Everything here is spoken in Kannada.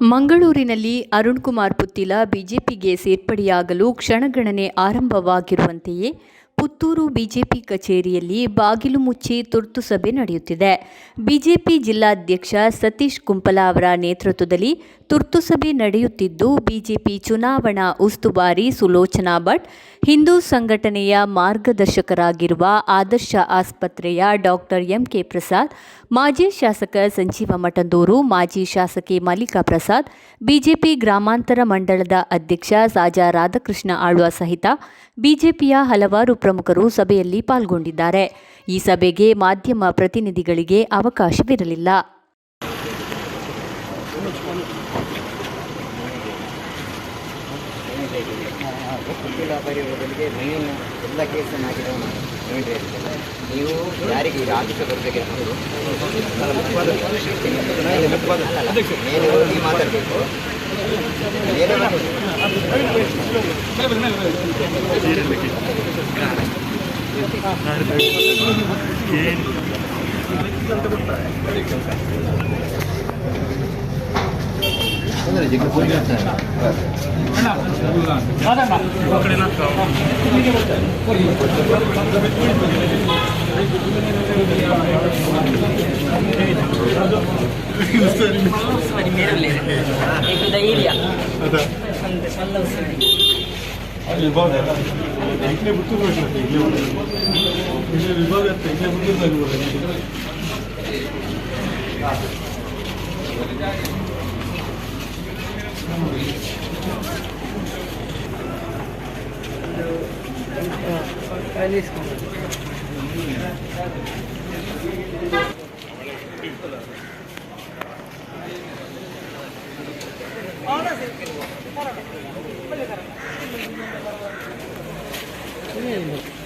ಮಂಗಳೂರಿನಲ್ಲಿ ಅರುಣ್ ಕುಮಾರ್ ಪುತ್ತಿಲ ಬಿಜೆಪಿಗೆ ಸೇರ್ಪಡೆಯಾಗಲು ಕ್ಷಣಗಣನೆ ಆರಂಭವಾಗಿರುವಂತೆಯೇ ಪುತ್ತೂರು ಬಿಜೆಪಿ ಕಚೇರಿಯಲ್ಲಿ ಬಾಗಿಲು ಮುಚ್ಚಿ ತುರ್ತು ಸಭೆ ನಡೆಯುತ್ತಿದೆ. ಬಿಜೆಪಿ ಜಿಲ್ಲಾಧ್ಯಕ್ಷ ಸತೀಶ್ ಕುಂಪಲ ಅವರ ನೇತೃತ್ವದಲ್ಲಿ ತುರ್ತು ಸಭೆ ನಡೆಯುತ್ತಿದ್ದು, ಬಿಜೆಪಿ ಚುನಾವಣಾ ಉಸ್ತುವಾರಿ ಸುಲೋಚನಾ ಭಟ್, ಹಿಂದೂ ಸಂಘಟನೆಯ ಮಾರ್ಗದರ್ಶಕರಾಗಿರುವ ಆದರ್ಶ ಆಸ್ಪತ್ರೆಯ ಡಾಕ್ಟರ್ ಎಂಕೆ ಪ್ರಸಾದ್, ಮಾಜಿ ಶಾಸಕ ಸಂಜೀವ ಮಠಂದೂರು, ಮಾಜಿ ಶಾಸಕಿ ಮಲ್ಲಿಕಾ ಪ್ರಸಾದ್, ಬಿಜೆಪಿ ಗ್ರಾಮಾಂತರ ಮಂಡಳದ ಅಧ್ಯಕ್ಷ ಸಾಜಾ ರಾಧಾಕೃಷ್ಣ ಆಳ್ವ ಸಹಿತ ಬಿಜೆಪಿಯ ಹಲವಾರು ಪ್ರಮುಖರು ಸಭೆಯಲ್ಲಿ ಪಾಲ್ಗೊಂಡಿದ್ದಾರೆ. ಈ ಸಭೆಗೆ ಮಾಧ್ಯಮ ಪ್ರತಿನಿಧಿಗಳಿಗೆ ಅವಕಾಶವಿರಲಿಲ್ಲ. ನೀವು ಬರಬೇಕಿರ್ಬೋದು ഒരു ധൈര്യ 하는데 잘 나왔어요. 아니 일반 애가 이게 붙은 거죠. 이게 일반 애가 이게 붙은 거라는 거거든요. पहले इसको ねえ。